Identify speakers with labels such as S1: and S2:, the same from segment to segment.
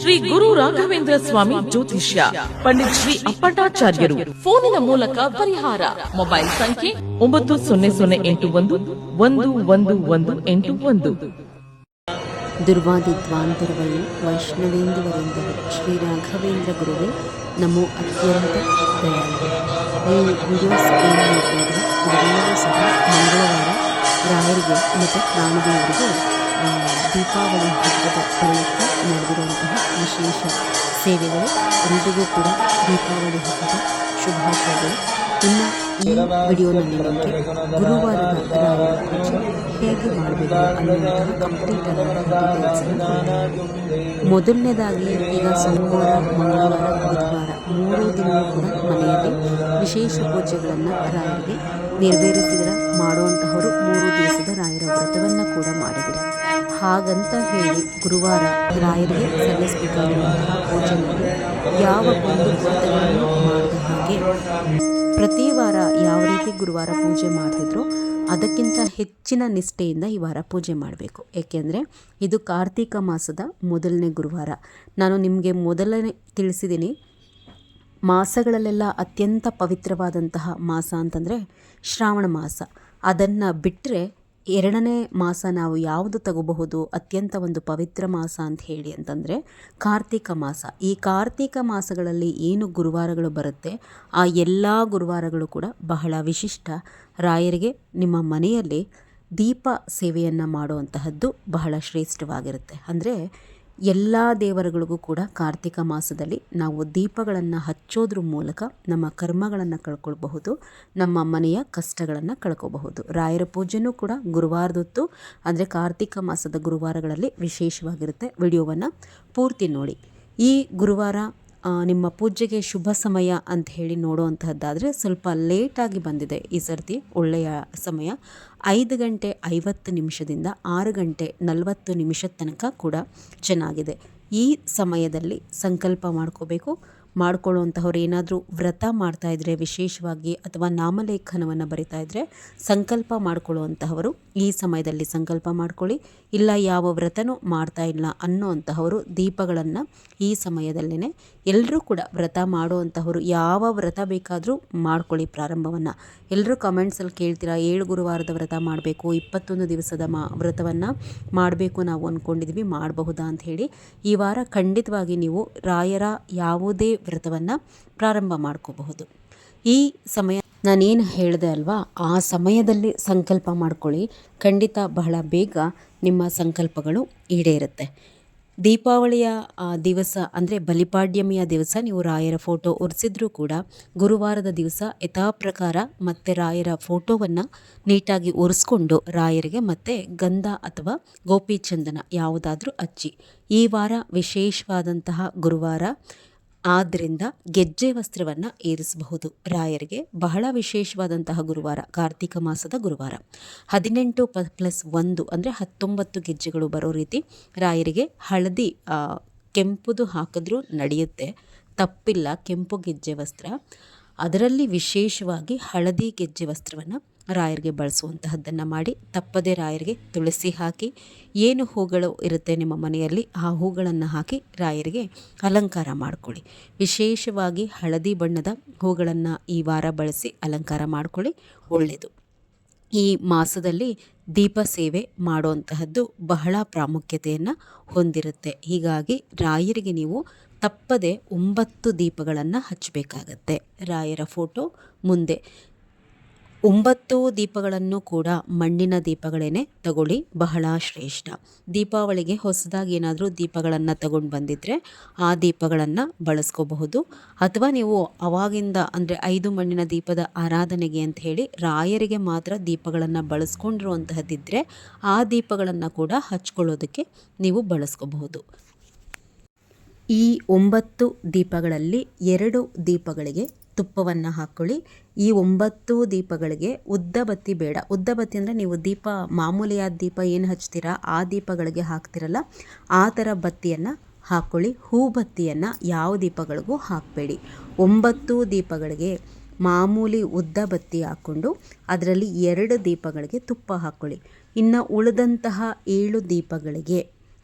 S1: ಶ್ರೀ ಗುರು ರಾಘವೇಂದ್ರ ಸ್ವಾಮಿ ಜ್ಯೋತಿಷ್ಯ ಪಂಡಿತ್ ಶ್ರೀ ಅಪ್ಪಟಾಚಾರ್ಯರು ಫೋನಿನ ಮೂಲಕ ಪರಿಹಾರ. ಮೊಬೈಲ್ ಸಂಖ್ಯೆ ಒಂಬತ್ತು ಸೊನ್ನೆ ಸೊನ್ನೆ ಎಂಟು ಒಂದು ಒಂದು ಒಂದು ಒಂದು ಎಂಟು ಒಂದು.
S2: ದುರ್ವಾದಿದ್ವಾಂತರವೈ ವೈಷ್ಣವೇಂದುವರೆಂದರು ಶ್ರೀ ರಾಘವೇಂದ್ರ ಗುರುವೇ ನಮೋ ಅತ್ಯಂತ ದಯಾಳು ಈ ವಿಡಿಯೋಸ್ ಏನು ನೋಡ್ತಿದ್ರೆ ಸಹ ಮಂಗಳವಾರ ರಾಯರಿಗೆ ಮತ್ತು ಪ್ರಾಣದೇವರಿಗೆ ಆ, ದೀಪಾವಳಿ ಹಬ್ಬದ ಪ್ರಯುಕ್ತ ನಡೆದಿರುವಂತಹ ವಿಶೇಷ ಸೇವೆಗಳು ಎಲ್ರಿಗೂ ಕೂಡ ದೀಪಾವಳಿ ಹಬ್ಬದ ಶುಭಾಶಯಗಳು. ಇನ್ನು ಈ ವಿಡಿಯೋನಲ್ಲಿ ನಿಮಗೆ ಗುರುವಾರದ ಪೂಜೆ ಹೇಗೆ ಮಾಡಬೇಕು ಅನ್ನುವಂತಹ ಕಂಪ್ಲೀಟ್ ಮೊದಲನೇದಾಗಿ ಈಗ ಸೋಮವಾರ, ಮಂಗಳವಾರ, ಬುಧವಾರ ಮೂರು ದಿನ ಕೂಡ ಮನೆಯಲ್ಲಿ ವಿಶೇಷ ಪೂಜೆಗಳನ್ನು ರಾಯರಿಗೆ ನೆರವೇರಿಸಿದರ. ಮಾಡುವಂತಹವರು ಮೂರು ದಿವಸದ ರಾಯರ ವ್ರತವನ್ನು ಕೂಡ ಮಾಡಿದಿರ. ಹಾಗಂತ ಹೇಳಿ ಗುರುವಾರ ರಾಯರಿಗೆ ಸಲ್ಲಿಸಬೇಕಾಗಿರುವಂತಹ ಪೂಜೆಯಲ್ಲಿ ಯಾವ ಒಂದು ವ್ರತಗಳನ್ನು ಮಾಡಿದ ಹಾಗೆ ಪ್ರತಿ ವಾರ ಯಾವ ರೀತಿ ಗುರುವಾರ ಪೂಜೆ ಮಾಡ್ತಿದ್ರೋ ಅದಕ್ಕಿಂತ ಹೆಚ್ಚಿನ ನಿಷ್ಠೆಯಿಂದ ಈ ವಾರ ಪೂಜೆ ಮಾಡಬೇಕು. ಏಕೆಂದರೆ ಇದು ಕಾರ್ತಿಕ ಮಾಸದ ಮೊದಲನೇ ಗುರುವಾರ. ನಾನು ನಿಮಗೆ ಮೊದಲನೇ ತಿಳಿಸಿದ್ದೀನಿ, ಮಾಸಗಳಲ್ಲೆಲ್ಲ ಅತ್ಯಂತ ಪವಿತ್ರವಾದಂತಹ ಮಾಸ ಅಂತಂದರೆ ಶ್ರಾವಣ ಮಾಸ. ಅದನ್ನು ಬಿಟ್ಟರೆ ಎರಡನೇ ಮಾಸ ನಾವು ಯಾವುದು ತಗೋಬಹುದು? ಅತ್ಯಂತ ಒಂದು ಪವಿತ್ರ ಮಾಸ ಅಂತ ಹೇಳಿ ಅಂತಂದರೆ ಕಾರ್ತಿಕ ಮಾಸ. ಈ ಕಾರ್ತಿಕ ಮಾಸಗಳಲ್ಲಿ ಏನು ಗುರುವಾರಗಳು ಬರುತ್ತೆ? ಆ ಎಲ್ಲ ಗುರುವಾರಗಳು ಕೂಡ ಬಹಳ ವಿಶಿಷ್ಟ. ರಾಯರಿಗೆ ನಿಮ್ಮ ಮನೆಯಲ್ಲಿ ದೀಪ ಸೇವೆಯನ್ನು ಮಾಡುವಂತಹದ್ದು ಬಹಳ ಶ್ರೇಷ್ಠವಾಗಿರುತ್ತೆ. ಅಂದರೆ ಎಲ್ಲ ದೇವರುಗಳಿಗೂ ಕೂಡ ಕಾರ್ತಿಕ ಮಾಸದಲ್ಲಿ ನಾವು ದೀಪಗಳನ್ನು ಹಚ್ಚೋದ್ರ ಮೂಲಕ ನಮ್ಮ ಕರ್ಮಗಳನ್ನು ಕಳ್ಕೊಳ್ಬಹುದು, ನಮ್ಮ ಮನೆಯ ಕಷ್ಟಗಳನ್ನು ಕಳ್ಕೋಬಹುದು. ರಾಯರ ಪೂಜೆನೂ ಕೂಡ ಗುರುವಾರದೊತ್ತು, ಅಂದರೆ ಕಾರ್ತಿಕ ಮಾಸದ ಗುರುವಾರಗಳಲ್ಲಿ ವಿಶೇಷವಾಗಿರುತ್ತೆ. ವಿಡಿಯೋವನ್ನು ಪೂರ್ತಿ ನೋಡಿ. ಈ ಗುರುವಾರ ನಿಮ್ಮ ಪೂಜೆಗೆ ಶುಭ ಸಮಯ ಅಂತ ಹೇಳಿ ನೋಡುವಂತಹದ್ದಾದರೆ ಸ್ವಲ್ಪ ಲೇಟಾಗಿ ಬಂದಿದೆ ಈ ಸರ್ತಿ, ಒಳ್ಳೆಯ ಸಮಯ. ಐದು ಗಂಟೆ ಐವತ್ತು ನಿಮಿಷದಿಂದ ಆರು ಗಂಟೆ ನಲವತ್ತು ನಿಮಿಷದ ತನಕ ಕೂಡ ಚೆನ್ನಾಗಿದೆ. ಈ ಸಮಯದಲ್ಲಿ ಸಂಕಲ್ಪ ಮಾಡ್ಕೋಬೇಕು. ಮಾಡ್ಕೊಳ್ಳುವಂತಹವ್ರು ಏನಾದರೂ ವ್ರತ ಮಾಡ್ತಾ ಇದ್ರೆ ವಿಶೇಷವಾಗಿ ಅಥವಾ ನಾಮಲೇಖನವನ್ನು ಬರಿತಾ ಇದ್ರೆ ಸಂಕಲ್ಪ ಮಾಡ್ಕೊಳ್ಳುವಂತಹವರು ಈ ಸಮಯದಲ್ಲಿ ಸಂಕಲ್ಪ ಮಾಡ್ಕೊಳ್ಳಿ. ಇಲ್ಲ, ಯಾವ ವ್ರತನೂ ಮಾಡ್ತಾ ಇಲ್ಲ ಅನ್ನೋವಂತಹವರು ದೀಪಗಳನ್ನು ಈ ಸಮಯದಲ್ಲೇ ಎಲ್ಲರೂ ಕೂಡ ವ್ರತ ಮಾಡುವಂತಹವರು ಯಾವ ವ್ರತ ಬೇಕಾದರೂ ಮಾಡ್ಕೊಳ್ಳಿ ಪ್ರಾರಂಭವನ್ನು. ಎಲ್ಲರೂ ಕಮೆಂಟ್ಸಲ್ಲಿ ಕೇಳ್ತೀರಾ, ಏಳು ಗುರುವಾರದ ವ್ರತ ಮಾಡಬೇಕು, ಇಪ್ಪತ್ತೊಂದು ದಿವಸದ ಮಾ ವ್ರತವನ್ನು ಮಾಡಬೇಕು ನಾವು ಅಂದ್ಕೊಂಡಿದ್ವಿ ಮಾಡಬಹುದಾ ಅಂತ ಹೇಳಿ. ಈ ವಾರ ಖಂಡಿತವಾಗಿ ನೀವು ರಾಯರ ಯಾವುದೇ ವ್ರತವನ್ನು ಪ್ರಾರಂಭ ಮಾಡ್ಕೋಬಹುದು. ಈ ಸಮಯ ನಾನೇನು ಹೇಳಿದೆ ಅಲ್ವಾ, ಆ ಸಮಯದಲ್ಲಿ ಸಂಕಲ್ಪ ಮಾಡ್ಕೊಳ್ಳಿ. ಖಂಡಿತ ಬಹಳ ಬೇಗ ನಿಮ್ಮ ಸಂಕಲ್ಪಗಳು ಈಡೇರುತ್ತೆ. ದೀಪಾವಳಿಯ ದಿವಸ ಅಂದರೆ ಬಲಿಪಾಡ್ಯಮಿಯ ದಿವಸ ನೀವು ರಾಯರ ಫೋಟೋ ಒರೆಸಿದ್ರೂ ಕೂಡ ಗುರುವಾರದ ದಿವಸ ಯಥಾಪ್ರಕಾರ ಮತ್ತೆ ರಾಯರ ಫೋಟೋವನ್ನು ನೀಟಾಗಿ ಒರೆಸ್ಕೊಂಡು ರಾಯರಿಗೆ ಮತ್ತೆ ಗಂಧ ಅಥವಾ ಗೋಪಿಚಂದನ ಯಾವುದಾದ್ರೂ ಅಚ್ಚಿ. ಈ ವಾರ ವಿಶೇಷವಾದಂತಹ ಗುರುವಾರ ಆದ್ದರಿಂದ ಗೆಜ್ಜೆ ವಸ್ತ್ರವನ್ನು ಏರಿಸಬಹುದು. ರಾಯರಿಗೆ ಬಹಳ ವಿಶೇಷವಾದಂತಹ ಗುರುವಾರ, ಕಾರ್ತಿಕ ಮಾಸದ ಗುರುವಾರ. ಹದಿನೆಂಟು ಪ, ಪ್ಲಸ್ ಒಂದು ಅಂದರೆ ಹತ್ತೊಂಬತ್ತು ಗೆಜ್ಜೆಗಳು ಬರೋ ರೀತಿ ರಾಯರಿಗೆ ಹಳದಿ ಕೆಂಪುದು ಹಾಕಿದ್ರೂ ನಡೆಯುತ್ತೆ. ತಪ್ಪಿಲ್ಲ ಕೆಂಪು ಗೆಜ್ಜೆ ವಸ್ತ್ರ. ಅದರಲ್ಲಿ ವಿಶೇಷವಾಗಿ ಹಳದಿ ಗೆಜ್ಜೆ ವಸ್ತ್ರವನ್ನು ರಾಯರಿಗೆ ಬಳಸುವಂತಹದ್ದನ್ನು ಮಾಡಿ ತಪ್ಪದೆ ರಾಯರಿಗೆ ತುಳಸಿ ಹಾಕಿ ಏನು ಹೂಗಳು ಇರುತ್ತೆ ನಿಮ್ಮ ಮನೆಯಲ್ಲಿ ಆ ಹೂಗಳನ್ನು ಹಾಕಿ ರಾಯರಿಗೆ ಅಲಂಕಾರ ಮಾಡಿಕೊಳ್ಳಿ. ವಿಶೇಷವಾಗಿ ಹಳದಿ ಬಣ್ಣದ ಹೂಗಳನ್ನು ಈ ವಾರ ಬಳಸಿ ಅಲಂಕಾರ ಮಾಡಿಕೊಳ್ಳಿ. ಒಳ್ಳೆಯದು. ಈ ಮಾಸದಲ್ಲಿ ದೀಪ ಸೇವೆ ಮಾಡುವಂತಹದ್ದು ಬಹಳ ಪ್ರಾಮುಖ್ಯತೆಯನ್ನು ಹೊಂದಿರುತ್ತೆ. ಹೀಗಾಗಿ ರಾಯರಿಗೆ ನೀವು ತಪ್ಪದೆ ಒಂಬತ್ತು ದೀಪಗಳನ್ನು ಹಚ್ಚಬೇಕಾಗತ್ತೆ. ರಾಯರ ಫೋಟೋ ಮುಂದೆ. ಒಂಬತ್ತು ದೀಪಗಳನ್ನು ಕೂಡ ಮಣ್ಣಿನ ದೀಪಗಳೇನೆ ತಗೊಳ್ಳಿ, ಬಹಳ ಶ್ರೇಷ್ಠ. ದೀಪಾವಳಿಗೆ ಹೊಸದಾಗಿ ಏನಾದರೂ ದೀಪಗಳನ್ನು ತಗೊಂಡು ಬಂದಿದ್ದರೆ ಆ ದೀಪಗಳನ್ನು ಬಳಸ್ಕೋಬಹುದು. ಅಥವಾ ನೀವು ಅವಾಗಿಂದ ಅಂದರೆ ಐದು ಮಣ್ಣಿನ ದೀಪದ ಆರಾಧನೆಗೆ ಅಂತ ಹೇಳಿ ರಾಯರಿಗೆ ಮಾತ್ರ ದೀಪಗಳನ್ನು ಬಳಸ್ಕೊಂಡಿರುವಂತಹದ್ದಿದ್ದರೆ ಆ ದೀಪಗಳನ್ನು ಕೂಡ ಹಚ್ಕೊಳ್ಳೋದಕ್ಕೆ ನೀವು ಬಳಸ್ಕೋಬಹುದು. ಈ ಒಂಬತ್ತು ದೀಪಗಳಲ್ಲಿ ಎರಡು ದೀಪಗಳಿಗೆ ತುಪ್ಪವನ್ನು ಹಾಕ್ಕೊಳ್ಳಿ ಈ ಒಂಬತ್ತು ದೀಪಗಳಿಗೆ ಉದ್ದ ಬತ್ತಿ ಬೇಡ. ಉದ್ದ ಬತ್ತಿ ಅಂದರೆ ನೀವು ದೀಪ, ಮಾಮೂಲಿಯಾದ ದೀಪ ಏನು ಹಚ್ತೀರಾ, ಆ ದೀಪಗಳಿಗೆ ಹಾಕ್ತಿರಲ್ಲ. ಆ ಥರ ಬತ್ತಿಯನ್ನು ಹಾಕ್ಕೊಳ್ಳಿ ಹೂ ಬತ್ತಿಯನ್ನು ಯಾವ ದೀಪಗಳಿಗೂ ಹಾಕಬೇಡಿ. ಒಂಬತ್ತು ದೀಪಗಳಿಗೆ ಮಾಮೂಲಿ ಉದ್ದ ಬತ್ತಿ ಹಾಕ್ಕೊಂಡು ಅದರಲ್ಲಿ ಎರಡು ದೀಪಗಳಿಗೆ ತುಪ್ಪ ಹಾಕ್ಕೊಳ್ಳಿ ಇನ್ನು ಉಳಿದಂತಹ ಏಳು ದೀಪಗಳಿಗೆ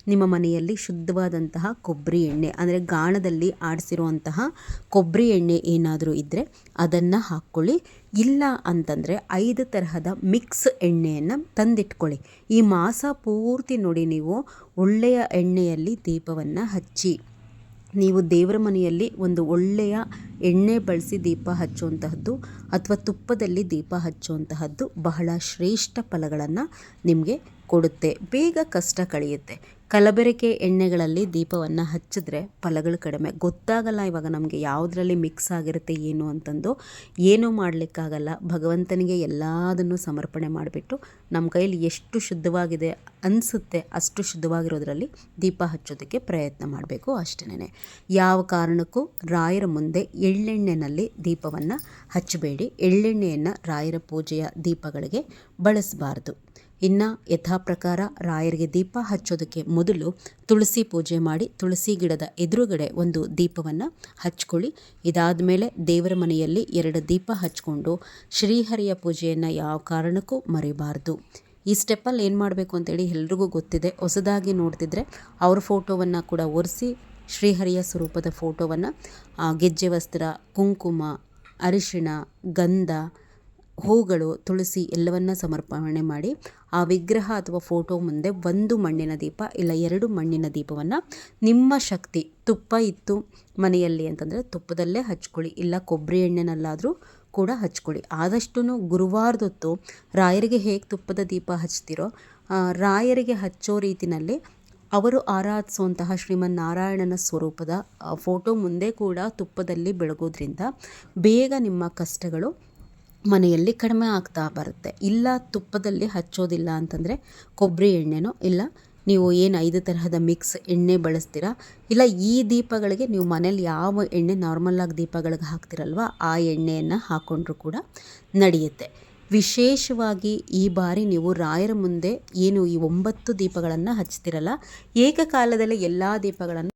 S2: ನಿಮ್ಮ ಮನೆಯಲ್ಲಿ ಶುದ್ಧವಾದಂತಹ ಕೊಬ್ಬರಿ ಎಣ್ಣೆ, ಅಂದರೆ ಗಾಣದಲ್ಲಿ ಆಡಿಸಿರುವಂತಹ ಕೊಬ್ಬರಿ ಎಣ್ಣೆ ಏನಾದರೂ ಇದ್ದರೆ ಅದನ್ನು ಹಾಕ್ಕೊಳ್ಳಿ. ಇಲ್ಲ ಅಂತಂದರೆ ಐದು ತರಹದ ಮಿಕ್ಸ್ ಎಣ್ಣೆಯನ್ನು ತಂದಿಟ್ಕೊಳ್ಳಿ. ಈ ಮಾಸ ಪೂರ್ತಿ ನೋಡಿ ನೀವು ಒಳ್ಳೆಯ ಎಣ್ಣೆಯಲ್ಲಿ ದೀಪವನ್ನು ಹಚ್ಚಿ. ನೀವು ದೇವರ ಮನೆಯಲ್ಲಿ ಒಂದು ಒಳ್ಳೆಯ ಎಣ್ಣೆ ಬಳಸಿ ದೀಪ ಹಚ್ಚುವಂತಹದ್ದು ಅಥವಾ ತುಪ್ಪದಲ್ಲಿ ದೀಪ ಹಚ್ಚುವಂತಹದ್ದು ಬಹಳ ಶ್ರೇಷ್ಠ ಫಲಗಳನ್ನು ನಿಮಗೆ ಕೊಡುತ್ತೆ. ಬೇಗ ಕಷ್ಟ ಕಳೆಯುತ್ತೆ. ಕಲಬೆರಕೆ ಎಣ್ಣೆಗಳಲ್ಲಿ ದೀಪವನ್ನು ಹಚ್ಚಿದ್ರೆ ಫಲಗಳು ಕಡಿಮೆ. ಗೊತ್ತಾಗಲ್ಲ ಇವಾಗ ನಮಗೆ ಯಾವುದರಲ್ಲಿ ಮಿಕ್ಸ್ ಆಗಿರುತ್ತೆ, ಏನು ಅಂತಂದು. ಏನೂ ಮಾಡಲಿಕ್ಕಾಗಲ್ಲ. ಭಗವಂತನಿಗೆ ಎಲ್ಲದನ್ನು ಸಮರ್ಪಣೆ ಮಾಡಿಬಿಟ್ಟು ನಮ್ಮ ಕೈಯಲ್ಲಿ ಎಷ್ಟು ಶುದ್ಧವಾಗಿದೆ ಅನಿಸುತ್ತೆ ಅಷ್ಟು ಶುದ್ಧವಾಗಿರೋದ್ರಲ್ಲಿ ದೀಪ ಹಚ್ಚೋದಕ್ಕೆ ಪ್ರಯತ್ನ ಮಾಡಬೇಕು ಅಷ್ಟೇ ಯಾವ ಕಾರಣಕ್ಕೂ ರಾಯರ ಮುಂದೆ ಎಳ್ಳೆಣ್ಣೆನಲ್ಲಿ ದೀಪವನ್ನು ಹಚ್ಚಬೇಡಿ. ಎಳ್ಳೆಣ್ಣೆಯನ್ನು ರಾಯರ ಪೂಜೆಯ ದೀಪಗಳಿಗೆ ಬಳಸಬಾರ್ದು. ಇನ್ನು ಯಥಾ ಪ್ರಕಾರ ರಾಯರಿಗೆ ದೀಪ ಹಚ್ಚೋದಕ್ಕೆ ಮೊದಲು ತುಳಸಿ ಪೂಜೆ ಮಾಡಿ ತುಳಸಿ ಗಿಡದ ಎದುರುಗಡೆ ಒಂದು ದೀಪವನ್ನು ಹಚ್ಕೊಳ್ಳಿ. ಇದಾದ ಮೇಲೆ ದೇವರ ಮನೆಯಲ್ಲಿ ಎರಡು ದೀಪ ಹಚ್ಕೊಂಡು ಶ್ರೀಹರಿಯ ಪೂಜೆಯನ್ನು ಯಾವ ಕಾರಣಕ್ಕೂ ಮರಿಬಾರ್ದು. ಈ ಸ್ಟೆಪ್ಪಲ್ಲಿ ಏನು ಮಾಡಬೇಕು ಅಂತೇಳಿ ಎಲ್ರಿಗೂ ಗೊತ್ತಿದೆ. ಹೊಸದಾಗಿ ನೋಡ್ತಿದ್ರೆ ಅವ್ರ ಫೋಟೋವನ್ನು ಕೂಡ ಒರೆಸಿ ಶ್ರೀಹರಿಯ ಸ್ವರೂಪದ ಫೋಟೋವನ್ನು ಗೆಜ್ಜೆ ವಸ್ತ್ರ, ಕುಂಕುಮ, ಅರಿಶಿಣ, ಗಂಧ, ಹೂಗಳು, ತುಳಸಿ ಎಲ್ಲವನ್ನ ಸಮರ್ಪಣೆ ಮಾಡಿ ಆ ವಿಗ್ರಹ ಅಥವಾ ಫೋಟೋ ಮುಂದೆ ಒಂದು ಮಣ್ಣಿನ ದೀಪ ಇಲ್ಲ ಎರಡು ಮಣ್ಣಿನ ದೀಪವನ್ನು ನಿಮ್ಮ ಶಕ್ತಿ, ತುಪ್ಪ ಇತ್ತು ಮನೆಯಲ್ಲಿ ಅಂತಂದರೆ ತುಪ್ಪದಲ್ಲೇ ಹಚ್ಕೊಳ್ಳಿ, ಇಲ್ಲ ಕೊಬ್ಬರಿ ಎಣ್ಣೆನಲ್ಲಾದರೂ ಕೂಡ ಹಚ್ಕೊಳ್ಳಿ. ಆದಷ್ಟು ಗುರುವಾರದೊತ್ತು ರಾಯರಿಗೆ ಹೇಗೆ ತುಪ್ಪದ ದೀಪ ಹಚ್ತಿರೋ ರಾಯರಿಗೆ ಹಚ್ಚೋ ರೀತಿಯಲ್ಲಿ ಅವರು ಆರಾಧಿಸುವಂತಹ ಶ್ರೀಮನ್ನಾರಾಯಣನ ಸ್ವರೂಪದ ಫೋಟೋ ಮುಂದೆ ಕೂಡ ತುಪ್ಪದಲ್ಲಿ ಬೆಳಗೋದ್ರಿಂದ ಬೇಗ ನಿಮ್ಮ ಕಷ್ಟಗಳು ಮನೆಯಲ್ಲಿ ಕಡಿಮೆ ಆಗ್ತಾ ಬರುತ್ತೆ. ಇಲ್ಲ, ತುಪ್ಪದಲ್ಲಿ ಹಚ್ಚೋದಿಲ್ಲ ಅಂತಂದರೆ ಕೊಬ್ಬರಿ ಎಣ್ಣೆನೋ, ಇಲ್ಲ ನೀವು ಏನು ಐದು ತರಹದ ಮಿಕ್ಸ್ ಎಣ್ಣೆ ಬಳಸ್ತೀರಾ, ಇಲ್ಲ ಈ ದೀಪಗಳಿಗೆ ನೀವು ಮನೇಲಿ ಯಾವ ಎಣ್ಣೆ ನಾರ್ಮಲ್ಲಾಗಿ ದೀಪಗಳಿಗೆ ಹಾಕ್ತಿರಲ್ವ, ಆ ಎಣ್ಣೆಯನ್ನು ಹಾಕ್ಕೊಂಡ್ರೂ ಕೂಡ ನಡೆಯುತ್ತೆ. ವಿಶೇಷವಾಗಿ ಈ ಬಾರಿ ನೀವು ರಾಯರ ಮುಂದೆ ಏನು ಈ ಒಂಬತ್ತು ದೀಪಗಳನ್ನು ಹಚ್ತಿರಲ್ಲ, ಏಕಕಾಲದಲ್ಲಿ ಎಲ್ಲ ದೀಪಗಳನ್ನು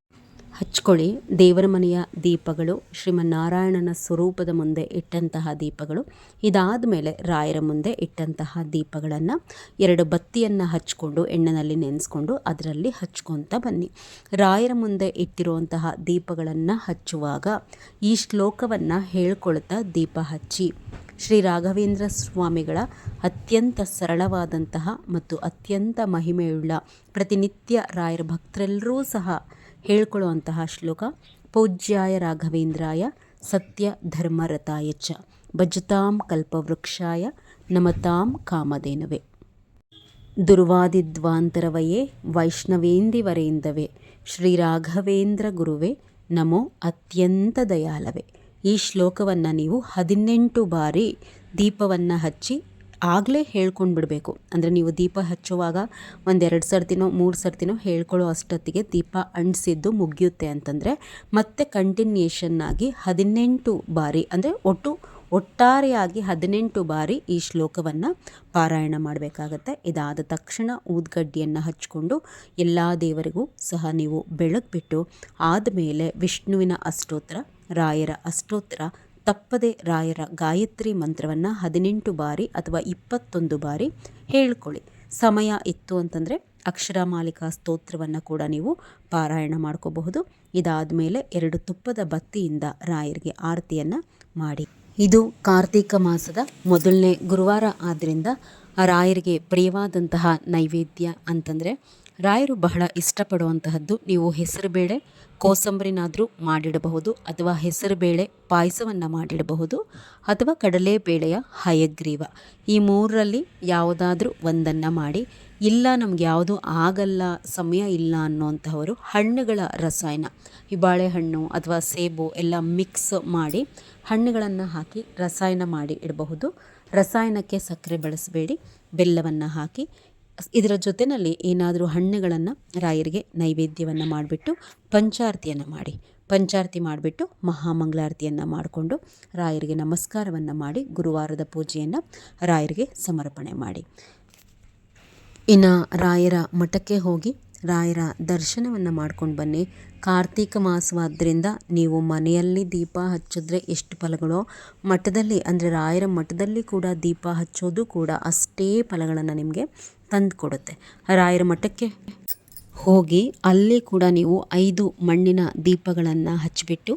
S2: ಹಚ್ಕೊಳ್ಳಿ. ದೇವರ ಮನೆಯ ದೀಪಗಳು, ಶ್ರೀಮನ್ನಾರಾಯಣನ ಸ್ವರೂಪದ ಮುಂದೆ ಇಟ್ಟಂತಹ ದೀಪಗಳು, ಇದಾದ ಮೇಲೆ ರಾಯರ ಮುಂದೆ ಇಟ್ಟಂತಹ ದೀಪಗಳನ್ನು ಎರಡು ಬತ್ತಿಯನ್ನು ಹಚ್ಕೊಂಡು, ಎಣ್ಣೆನಲ್ಲಿ ನೆನೆಸ್ಕೊಂಡು, ಅದರಲ್ಲಿ ಹಚ್ಕೊತ ಬನ್ನಿ. ರಾಯರ ಮುಂದೆ ಇಟ್ಟಿರುವಂತಹ ದೀಪಗಳನ್ನು ಹಚ್ಚುವಾಗ ಈ ಶ್ಲೋಕವನ್ನು ಹೇಳ್ಕೊಳ್ತಾ ದೀಪ ಹಚ್ಚಿ. ಶ್ರೀ ರಾಘವೇಂದ್ರ ಸ್ವಾಮಿಗಳ ಅತ್ಯಂತ ಸರಳವಾದಂತಹ ಮತ್ತು ಅತ್ಯಂತ ಮಹಿಮೆಯುಳ್ಳ ಪ್ರತಿನಿತ್ಯ ರಾಯರ ಭಕ್ತರೆಲ್ಲರೂ ಸಹ ಹೇಳ್ಕೊಳ್ಳುವಂತಹ ಶ್ಲೋಕ, ಪೂಜ್ಯಾಯ ರಾಘವೇಂದ್ರಾಯ ಸತ್ಯ ಧರ್ಮರತಾಯ ಚ. ಭಜತಾಂ ಕಲ್ಪವೃಕ್ಷಾಯ ನಮತಾಂ ಕಾಮಧೇನವೇ. ದುರ್ವಾದಿದ್ವಾಂತರವಯೇ ವೈಷ್ಣವೇಂದಿವರೇಂದವೇ ಶ್ರೀ ರಾಘವೇಂದ್ರ ಗುರುವೇ, ನಮೋ ಅತ್ಯಂತ ದಯಾಲವೇ ಈ ಶ್ಲೋಕವನ್ನು ನೀವು ಹದಿನೆಂಟು ಬಾರಿ ದೀಪವನ್ನು ಹಚ್ಚಿ ಆಗಲೇ ಹೇಳ್ಕೊಂಡು ಬಿಡಬೇಕು. ಅಂದರೆ ನೀವು ದೀಪ ಹಚ್ಚುವಾಗ ಒಂದೆರಡು ಸರ್ತಿನೋ, ಮೂರು ಸರ್ತಿನೋ ಹೇಳ್ಕೊಳ್ಳೋ ಅಷ್ಟೊತ್ತಿಗೆ ದೀಪ ಅಂಟಿಸಿದ್ದು ಮುಗಿಯುತ್ತೆ ಅಂತಂದರೆ ಮತ್ತೆ ಕಂಟಿನ್ಯೂಷನ್ನಾಗಿ ಹದಿನೆಂಟು ಬಾರಿ, ಅಂದರೆ ಒಟ್ಟು ಒಟ್ಟಾರೆಯಾಗಿ ಹದಿನೆಂಟು ಬಾರಿ ಈ ಶ್ಲೋಕವನ್ನು ಪಾರಾಯಣ ಮಾಡಬೇಕಾಗತ್ತೆ. ಇದಾದ ತಕ್ಷಣ ಊದ್ಗಡ್ಡಿಯನ್ನು ಹಚ್ಕೊಂಡು ಎಲ್ಲ ದೇವರಿಗೂ ಸಹ ನೀವು ಬೆಳಗ್ಬಿಟ್ಟು ಆದಮೇಲೆ ವಿಷ್ಣುವಿನ ಅಷ್ಟೋತ್ರ, ರಾಯರ ಅಷ್ಟೋತ್ತರ ತಪ್ಪದೆ ರಾಯರ ಗಾಯತ್ರಿ ಮಂತ್ರವನ್ನು ಹದಿನೆಂಟು ಬಾರಿ ಅಥವಾ ಇಪ್ಪತ್ತೊಂದು ಬಾರಿ ಹೇಳ್ಕೊಳ್ಳಿ. ಸಮಯ ಇತ್ತು ಅಂತಂದರೆ ಅಕ್ಷರ ಮಾಲಿಕಾ ಸ್ತೋತ್ರವನ್ನು ಕೂಡ ನೀವು ಪಾರಾಯಣ ಮಾಡ್ಕೋಬಹುದು. ಇದಾದ ಮೇಲೆ ಎರಡು ತುಪ್ಪದ ಬತ್ತಿಯಿಂದ ರಾಯರಿಗೆ ಆರತಿಯನ್ನು ಮಾಡಿ. ಇದು ಕಾರ್ತೀಕ ಮಾಸದ ಮೊದಲನೇ ಗುರುವಾರ ಆದ್ದರಿಂದ ರಾಯರಿಗೆ ಪ್ರಿಯವಾದಂತಹ ನೈವೇದ್ಯ ಅಂತಂದರೆ ರಾಯರು ಬಹಳ ಇಷ್ಟಪಡುವಂತಹದ್ದು. ನೀವು ಹೆಸರುಬೇಳೆ ಕೋಸಂಬರಿನಾದರೂ ಮಾಡಿಡಬಹುದು ಅಥವಾ ಹೆಸರುಬೇಳೆ ಪಾಯಸವನ್ನು ಮಾಡಿಡಬಹುದು ಅಥವಾ ಕಡಲೆಬೇಳೆಯ ಹಯಗ್ರೀವ. ಈ ಮೂರರಲ್ಲಿ ಯಾವುದಾದ್ರೂ ಒಂದನ್ನು ಮಾಡಿ. ಇಲ್ಲ, ನಮ್ಗೆ ಯಾವುದು ಆಗಲ್ಲ, ಸಮಯ ಇಲ್ಲ ಅನ್ನೋಂಥವರು ಹಣ್ಣುಗಳ ರಸಾಯನ. ಈ ಬಾಳೆಹಣ್ಣು ಅಥವಾ ಸೇಬು ಎಲ್ಲ ಮಿಕ್ಸ್ ಮಾಡಿ ಹಣ್ಣುಗಳನ್ನು ಹಾಕಿ ರಸಾಯನ ಮಾಡಿ ಇಡಬಹುದು. ರಸಾಯನಕ್ಕೆ ಸಕ್ಕರೆ ಬಳಸಬೇಡಿ, ಬೆಲ್ಲವನ್ನು ಹಾಕಿ. ಇದರ ಜೊತೆಯಲ್ಲಿ ಏನಾದರೂ ಹಣ್ಣುಗಳನ್ನು ರಾಯರಿಗೆ ನೈವೇದ್ಯವನ್ನು ಮಾಡಿಬಿಟ್ಟು ಪಂಚಾರತಿಯನ್ನು ಮಾಡಿ. ಪಂಚಾರತಿ ಮಾಡಿಬಿಟ್ಟು ಮಹಾಮಂಗಳಾರತಿಯನ್ನು ಮಾಡಿಕೊಂಡು ರಾಯರಿಗೆ ನಮಸ್ಕಾರವನ್ನು ಮಾಡಿ ಗುರುವಾರದ ಪೂಜೆಯನ್ನು ರಾಯರಿಗೆ ಸಮರ್ಪಣೆ ಮಾಡಿ. ಇನ್ನು ರಾಯರ ಮಠಕ್ಕೆ ಹೋಗಿ ರಾಯರ ದರ್ಶನವನ್ನು ಮಾಡ್ಕೊಂಡು ಬನ್ನಿ. ಕಾರ್ತೀಕ ಮಾಸವಾದ್ದರಿಂದ ನೀವು ಮನೆಯಲ್ಲಿ ದೀಪ ಹಚ್ಚಿದ್ರೆ ಎಷ್ಟು ಫಲಗಳೋ? ಮಠದಲ್ಲಿ ಅಂದರೆ ರಾಯರ ಮಠದಲ್ಲಿ ಕೂಡ ದೀಪ ಹಚ್ಚೋದು ಕೂಡ ಅಷ್ಟೇ ಫಲಗಳನ್ನು ನಿಮಗೆ ತಂದು ಕೊಡುತ್ತೆ ರಾಯರ ಮಠಕ್ಕೆ ಹೋಗಿ ಅಲ್ಲಿ ಕೂಡ ನೀವು ಐದು ಮಣ್ಣಿನ ದೀಪಗಳನ್ನು ಹಚ್ಚಿಬಿಟ್ಟು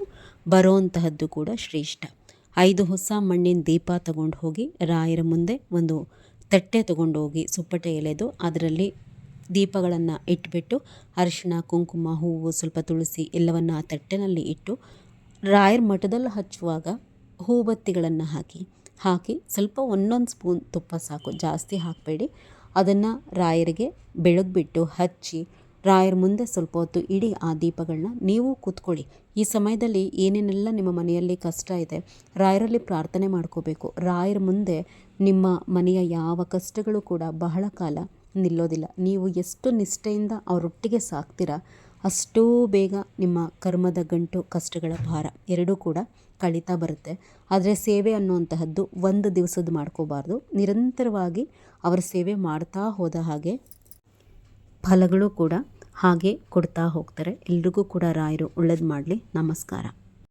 S2: ಬರೋಂತಹದ್ದು ಕೂಡ ಶ್ರೇಷ್ಠ. ಐದು ಹೊಸ ಮಣ್ಣಿನ ದೀಪ ತಗೊಂಡು ಹೋಗಿ ರಾಯರ ಮುಂದೆ ಒಂದು ತಟ್ಟೆ ತಗೊಂಡು ಹೋಗಿ ಸುಪ್ಪಟೆ ಎಲೆದು ಅದರಲ್ಲಿ ದೀಪಗಳನ್ನು ಇಟ್ಬಿಟ್ಟು ಅರಿಶಿಣ, ಕುಂಕುಮ, ಹೂವು, ಸ್ವಲ್ಪ ತುಳಸಿ ಎಲ್ಲವನ್ನು ಆ ತಟ್ಟೆನಲ್ಲಿ ಇಟ್ಟು ರಾಯರ ಮಠದಲ್ಲಿ ಹಚ್ಚುವಾಗ ಹೂಬತ್ತಿಗಳನ್ನು ಹಾಕಿ ಹಾಕಿ ಸ್ವಲ್ಪ ಒಂದೊಂದು ಸ್ಪೂನ್ ತುಪ್ಪ ಸಾಕು. ಜಾಸ್ತಿ ಹಾಕಬೇಡಿ. ಅದನ್ನು ರಾಯರಿಗೆ ಬೆಳಗ್ಬಿಟ್ಟು ಹಚ್ಚಿ, ರಾಯರ ಮುಂದೆ ಸ್ವಲ್ಪ ಹೊತ್ತು ಇಡಿ ಆ ದೀಪಗಳನ್ನ ನೀವು ಕೂತ್ಕೊಳ್ಳಿ. ಈ ಸಮಯದಲ್ಲಿ ಏನೇನೆಲ್ಲ ನಿಮ್ಮ ಮನೆಯಲ್ಲಿ ಕಷ್ಟ ಇದೆ, ರಾಯರಲ್ಲಿ ಪ್ರಾರ್ಥನೆ ಮಾಡ್ಕೋಬೇಕು. ರಾಯರ ಮುಂದೆ ನಿಮ್ಮ ಮನೆಯ ಯಾವ ಕಷ್ಟಗಳು ಕೂಡ ಬಹಳ ಕಾಲ ನಿಲ್ಲೋದಿಲ್ಲ. ನೀವು ಎಷ್ಟು ನಿಷ್ಠೆಯಿಂದ ಅವರೊಟ್ಟಿಗೆ ಸಾಕ್ತೀರಾ? ಅಷ್ಟೂ ಬೇಗ ನಿಮ್ಮ ಕರ್ಮದ ಗಂಟು ಕಷ್ಟಗಳ ಭಾರ ಎರಡೂ ಕೂಡ ಕಳೀತಾ ಬರುತ್ತೆ. ಆದರೆ ಸೇವೆ ಅನ್ನುವಂತಹದ್ದು ಒಂದು ದಿವಸದ ಮಾಡ್ಕೋಬಾರ್ದು. ನಿರಂತರವಾಗಿ ಅವರ ಸೇವೆ ಮಾಡ್ತಾ ಹೋದ ಹಾಗೆ ಫಲಗಳು ಕೂಡ ಹಾಗೆ ಕೊಡ್ತಾ ಹೋಗ್ತಾರೆ. ಎಲ್ರಿಗೂ ಕೂಡ ರಾಯರು ಒಳ್ಳೇದು ಮಾಡಲಿ. ನಮಸ್ಕಾರ.